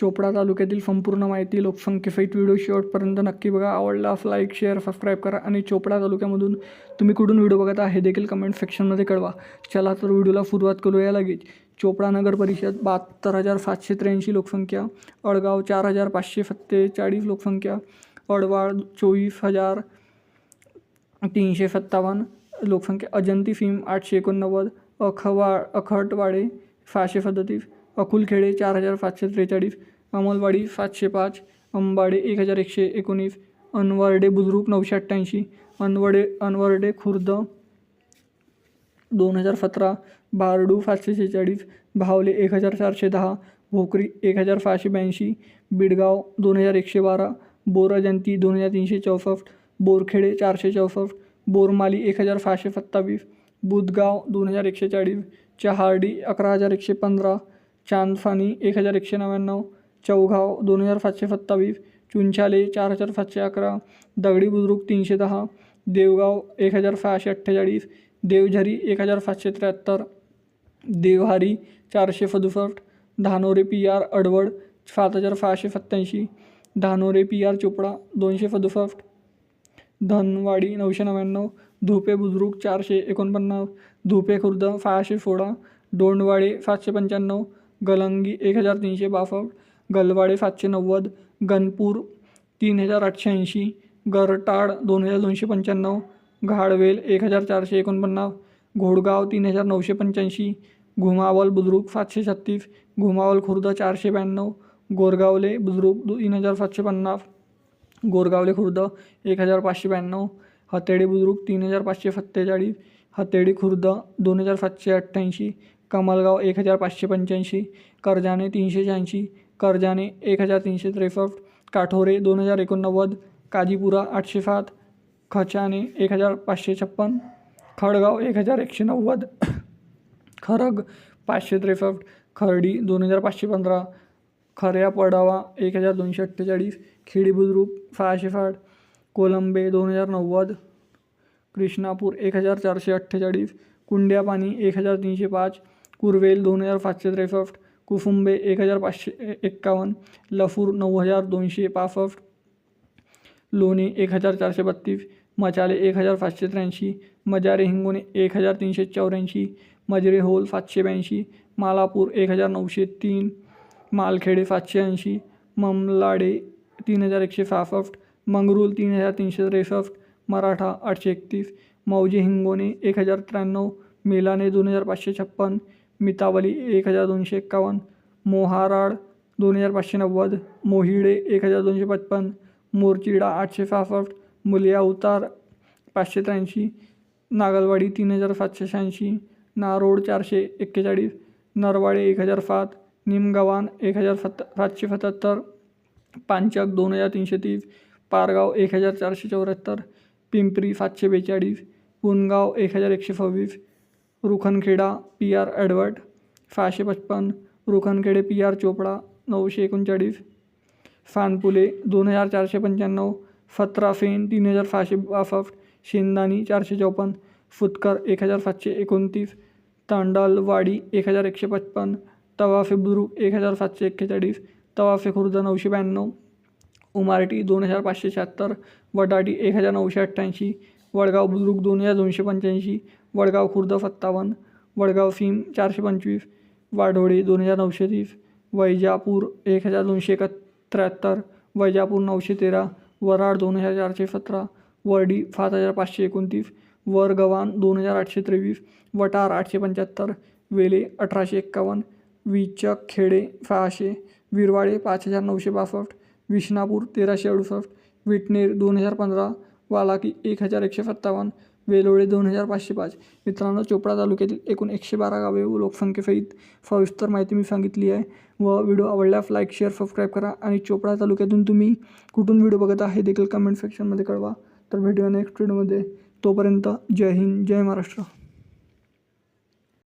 चोपडा तालुक्यातील संपूर्ण माहिती लोकसंख्येसहित व्हिडिओ शेवटपर्यंत नक्की बघा. आवडल्यास लाईक शेअर सबस्क्राईब करा आणि चोपडा तालुक्यामधून तुम्ही कुठून व्हिडिओ बघत आहे देखील कमेंट सेक्शनमध्ये कळवा. चला तर व्हिडिओला सुरुवात करूया लगेच. चोपडा नगर परिषद बहात्तर हजार सातशे त्र्याऐंशी लोकसंख्या अडगाव चार हजार पाचशे सत्तेचाळीस लोकसंख्या अडवाळ चोवीस हजार तीनशे सत्तावन्न लोकसंख्या अजंती फीम आठशे एकोणनव्वद अखवा अखटवाडे सहाशे सदतीस अकुलखेडे चार हजार सातशे त्रेचाळीस अमलवाडी सातशे पाच अंबाडे एक हजार एकशे एकोणीस अनवर्डे बुद्रुक नऊशे अठ्ठ्याऐंशी अनवडे अनवर्डे खुर्द दोन हजार सतरा बारडू सातशे शेहेचाळीस भावले एक हजार चारशे दहा भोकरी एक हजार सहाशे ब्याऐंशी बिडगाव दोन हजार एकशे बारा बोरजंती दोन हजार तीनशे चौसष्ट बोरखेडे चारशे चौसष्ट बोरमाली एक हजार सहाशे सत्तावीस बुधगाव दोन हजार एकशे चाळीस चहार्डी अकरा हजार एकशे पंधरा चांदफानी एक हजार एकशे नव्याण्णव चौघाव दोन हजार सातशे सत्तावीस चुंचाले चार हजार सातशे अकरा दगडी बुद्रुक तीनशे दहा देवगाव एक हजार सहाशे अठ्ठेचाळीस देवझरी एक हजार सातशे त्र्याहत्तर देवहारी चारशे सदुसष्ट धानोरे पी आर अडवड सात हजार सहाशे सत्त्याऐंशी धानोरे पी आर चोपडा दोनशे सदुसष्ट धनवाडी नऊशे नव्याण्णव धुपे बुद्रुक चारशे एकोणपन्नास धुपे खुर्द सहाशे सोळा डोंडवाडे सातशे पंच्याण्णव गलंगी एक हजार तीनशे बासष्ट गलवाडे सातशे नव्वद गणपूर तीन हजार आठशे ऐंशी गरटाड दोन हजार दोनशे पंच्याण्णव घाडवेल एक हजार चारशे एकोणपन्नास घोडगाव तीन हजार नऊशे पंच्याऐंशी घुमावल बुद्रुक सातशे छत्तीस घुमावल खुर्द चारशे ब्याण्णव गोरगावले बुद्रुक तीन हजार सातशे पन्नास गोरगावले खुर्द एक हजार पाचशे ब्याण्णव हतेडी बुद्रुक तीन हजार पाचशे सत्तेचाळीस हतेडी खुर्द दोन हजार सातशे अठ्ठ्याऐंशी कमलगाव एक हजार पाचशे पंच्याऐंशी करजाने तीनशे शहाऐंशी करजाने एक हजार तीनशे त्रेसष्ट काठोरे दोन हजार एकोणनव्वद काजीपुरा आठशे सात खचाने एक हजार पाचशे छप्पन खडगाव एक हजार एकशे नव्वद खरग पाचशे त्रेसष्ट खर्डी दोन हजार पाचशे पंधरा खऱ्या पडावा एक हजार दोनशे अठ्ठेचाळीस खेडी बुद्रुक सहाशे साठ कोलंबे दोन हजार नव्वद कृष्णापूर एक हजार चारशे अठ्ठेचाळीस कुंड्यापानी एक हजार तीनशे पाच कुरवेल दोन हजार पाचशे त्रेसष्ट कुसुंबे एक हजार पाचशे एक्कावन्न लफूर नऊ हजार दोनशे पासष्ट लोणी एक हजार चारशे बत्तीस मचाले एक हजार पाचशे त्र्याऐंशी मजारे हिंगोणे एक हजार तीनशे चौऱ्याऐंशी मजरे होल सातशे ब्याऐंशी मालापूर एक हजार नऊशे तीन मालखेडे सातशे ऐंशी ममलाडे तीन हजार एकशे सहासष्ट मंगरूल तीन हजार तीनशे त्रेसष्ट मराठा आठशे एकतीस मौजे हिंगोणे एक हजार त्र्याण्णव मेलाने दोन हजार पाचशे छप्पन मितावली एक हजार दोनशे एक्कावन्न मोहाराड दोन हजार पाचशे नव्वद मोहिडे एक हजार दोनशे पचपन्न मोरचिडा आठशे सहासष्ट मुलिया उतार पाचशे त्र्याऐंशी नागलवाडी तीन हजार सातशे शहाऐंशी नारोड चारशे एक्केचाळीस नरवाडे एक हजार सात निमगव्हाण एक हजार सत्त सातशे सत्याहत्तर पांचक दोन हजार तीनशे तीस पारगाव एक हजार चारशे चौऱ्याहत्तर पिंपरी सातशे बेचाळीस पुनगाव एक हजार एकशे सव्वीस रुखनखेडा पी आर ॲडवर्ट सहाशे पचपन रुखनखेडे पी आर चोपडा नऊशे एकोणचाळीस फानपुले दोन हजार चारशे पंच्याण्णव सतरा सेन तीन हजार सहाशे बासष्ट शेंदानी चारशे चौपन्न फुतकर एक हजार सातशे एकोणतीस तांडलवाडी एक हजार एकशे पचपन्न तवाफे बुद्रुक एक हजार सातशे एक्केचाळीस तवाफे खुर्द नऊशे ब्याण्णव उमारटी दोन हजार पाचशे शहात्तर वडाटी एक हजार नऊशे अठ्ठ्याऐंशी वडगाव बुद्रुक दोन हजार दोनशे पंच्याऐंशी वडगाव खुर्द सत्तावन्न वडगाव सीम चारशे पंचवीस वाढोळे दोन हजार नऊशे तीस वैजापूर एक हजार दोनशे एक त्र्याहत्तर वैजापूर नऊशे तेरा वराड दोन हजार चारशे सतरा वर्डी सात हजार पाचशे एकोणतीस वरगव्हाण दोन हजार आठशे त्रेवीस वटार आठशे पंच्याहत्तर वेले अठराशे एक्कावन्न विचक खेडे सहाशे विरवाडे पाच हजार नऊशे बासष्ट विष्णापूर तेराशे अडुसष्ट विटनेर दोन हजार पंधरा वालाकी एक हजार एकशे सत्तावन्न वेलोळे दोन हजार पाचशे पाच. मित्रांनो चोपडा तालुक्यातील एकूण एकशे बारा गावे व लोकसंख्येसहित सविस्तर माहिती मी सांगितली आहे व व्हिडिओ आवडल्यास लाईक शेअर सबस्क्राईब करा आणि चोपडा तालुक्यातून तुम्ही कुठून व्हिडिओ बघत आहे देखील कमेंट सेक्शनमध्ये कळवा. तर भेटूया नेक्स्ट व्हिडिओमध्ये तोपर्यंत जय हिंद जय महाराष्ट्र.